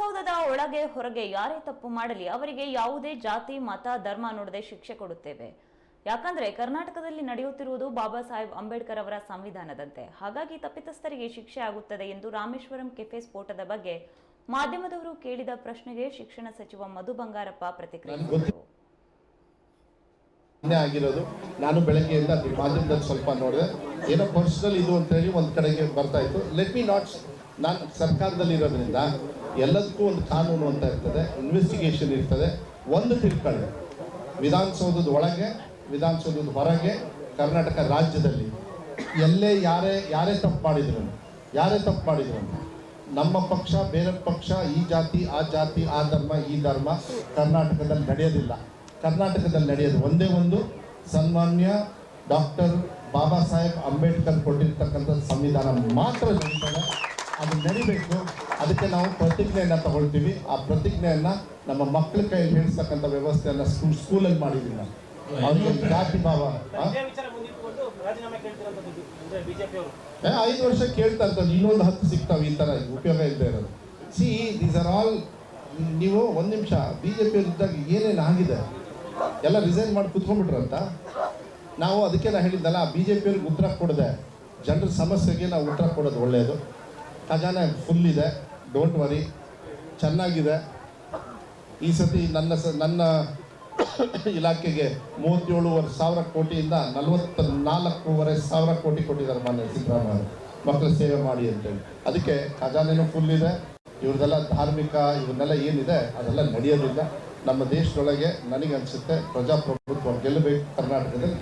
ವಿಧಾನಸೌಧದ ಒಳಗೆ ಹೊರಗೆ ಯಾರೇ ತಪ್ಪು ಮಾಡಲಿ, ಅವರಿಗೆ ಯಾವುದೇ ಜಾತಿ, ಮತ, ಧರ್ಮ ನೋಡದೆ ಶಿಕ್ಷೆ ಕೊಡುತ್ತೇವೆ. ಯಾಕಂದ್ರೆ ಕರ್ನಾಟಕದಲ್ಲಿ ನಡೆಯುತ್ತಿರುವುದು ಬಾಬಾ ಸಾಹೇಬ್ ಅಂಬೇಡ್ಕರ್ ಅವರ ಸಂವಿಧಾನದಂತೆ. ಹಾಗಾಗಿ ತಪ್ಪಿತಸ್ಥರಿಗೆ ಶಿಕ್ಷೆ ಆಗುತ್ತದೆ ಎಂದು ರಾಮೇಶ್ವರಂ ಕೆಫೆ ಸ್ಫೋಟದ ಬಗ್ಗೆ ಮಾಧ್ಯಮದವರು ಕೇಳಿದ ಪ್ರಶ್ನೆಗೆ ಶಿಕ್ಷಣ ಸಚಿವ ಮಧು ಬಂಗಾರಪ್ಪ ಪ್ರತಿಕ್ರಿಯಿಸಿದರು. ಆಗಿರೋದು. ನಾನು ಬೆಳಗ್ಗೆಯಿಂದ ಅದು ಮಾಧ್ಯಮದಲ್ಲಿ ಸ್ವಲ್ಪ ನೋಡಿದೆ. ಏನೋ ಪರ್ಸನಲ್ ಇದು ಅಂತ ಹೇಳಿ ಒಂದು ಕಡೆಗೆ ಬರ್ತಾ ಇತ್ತು. ಲೆಟ್ ಮಿ ನಾಟ್ ನಾನು ಸರ್ಕಾರದಲ್ಲಿ ಇರೋದ್ರಿಂದ ಎಲ್ಲದಕ್ಕೂ ಒಂದು ಕಾನೂನು ಅಂತ ಇರ್ತದೆ ಇನ್ವೆಸ್ಟಿಗೇಷನ್ ಇರ್ತದೆ. ಒಂದು ತಿಳ್ಕೊಳ್ಳಿ. ವಿಧಾನಸೌಧದ ಒಳಗೆ, ವಿಧಾನಸೌಧದ ಹೊರಗೆ, ಕರ್ನಾಟಕ ರಾಜ್ಯದಲ್ಲಿ ಎಲ್ಲೇ ಯಾರೇ ಯಾರೇ ತಪ್ಪು ಮಾಡಿದ್ರು, ಯಾರೇ ತಪ್ಪು ಮಾಡಿದ್ರು ನಮ್ಮ ಪಕ್ಷ, ಬೇರೆ ಪಕ್ಷ, ಈ ಜಾತಿ, ಆ ಜಾತಿ, ಆ ಧರ್ಮ, ಈ ಧರ್ಮ ಕರ್ನಾಟಕದಲ್ಲಿ ನಡೆಯೋದಿಲ್ಲ. ಕರ್ನಾಟಕದಲ್ಲಿ ನಡೆಯೋದು ಒಂದೇ ಒಂದು ಸನ್ಮಾನ್ಯ ಡಾಕ್ಟರ್ ಬಾಬಾ ಸಾಹೇಬ್ ಅಂಬೇಡ್ಕರ್ ಕೊಟ್ಟಿರ್ತಕ್ಕಂಥ ಸಂವಿಧಾನ ಮಾತ್ರ ನಡೀತದೆ ಅದು ನಡಿಬೇಕು ಅದಕ್ಕೆ ನಾವು ಪ್ರತಿಜ್ಞೆಯನ್ನು ತಗೊಳ್ತೀವಿ. ಆ ಪ್ರತಿಜ್ಞೆಯನ್ನು ನಮ್ಮ ಮಕ್ಕಳ ಕೈಯಲ್ಲಿ ಹೇಳಿಸ್ತಕ್ಕಂಥ ವ್ಯವಸ್ಥೆಯನ್ನು ಸ್ಕೂಲ್ ಸ್ಕೂಲಲ್ಲಿ ಮಾಡಿದ್ದೀವಿ ನಾವು. ಅವರಿಗೆ ಜಾತಿ ಭಾವ ಐದು ವರ್ಷ ಕೇಳ್ತಾ ಇರ್ತಾರೆ ಇನ್ನೊಂದು ಹತ್ತು ಸಿಗ್ತಾವೆ ಈ ಥರ ಉಪಯೋಗ ಇಲ್ಲದೆ ಇರೋದು. ಸಿ ದೀಸ್ ಆರ್ ಆಲ್ ನೀವು ಒಂದು ನಿಮಿಷ ಬಿ ಜೆ ಪಿ ಇದ್ದಾಗ ಏನೇನು ಆಗಿದೆ? ಎಲ್ಲ ರಿಸೈನ್ ಮಾಡಿ ಕುತ್ಕೊಂಡ್ಬಿಟ್ರಂತ? ನಾವು ಅದಕ್ಕೆ ನಾನು ಹೇಳಿದ್ದಲ್ಲ ಬಿ ಜೆ ಪಿಯವ್ರಿಗೆ ಉತ್ತರ ಕೊಡದೆ, ಜನರ ಸಮಸ್ಯೆಗೆ ನಾವು ಉತ್ತರ ಕೊಡೋದು ಒಳ್ಳೆಯದು ಖಜಾನೆ ಫುಲ್ ಇದೆ ಡೋಂಟ್ ವರಿ ಚೆನ್ನಾಗಿದೆ. ಈ ಸತಿ ನನ್ನ ಸ, ನನ್ನ ಇಲಾಖೆಗೆ ಮೂವತ್ತೇಳುವರೆ ಸಾವಿರ ಕೋಟಿಯಿಂದ ನಲವತ್ತ ನಾಲ್ಕೂವರೆ ಸಾವಿರ ಕೋಟಿ ಕೊಟ್ಟಿದ್ದಾರೆ ಮಾನ್ಯ ಸಿದ್ದರಾಮಯ್ಯ. ಮಕ್ಕಳ ಸೇವೆ ಮಾಡಿ ಅಂತೇಳಿ. ಅದಕ್ಕೆ ಖಜಾನೆನೂ ಫುಲ್ ಇದೆ. ಇವ್ರದೆಲ್ಲ ಧಾರ್ಮಿಕ ಇವನ್ನೆಲ್ಲ ಏನಿದೆ ಅದೆಲ್ಲ ನಡೆಯೋದಿಲ್ಲ. ನಮ್ಮ ದೇಶದೊಳಗೆ ನನಗೆ ಅನ್ಸುತ್ತೆ ಪ್ರಜಾಪ್ರಭುತ್ವ ಗೆಲ್ಲಬೇಕು ಕರ್ನಾಟಕದಲ್ಲಿ.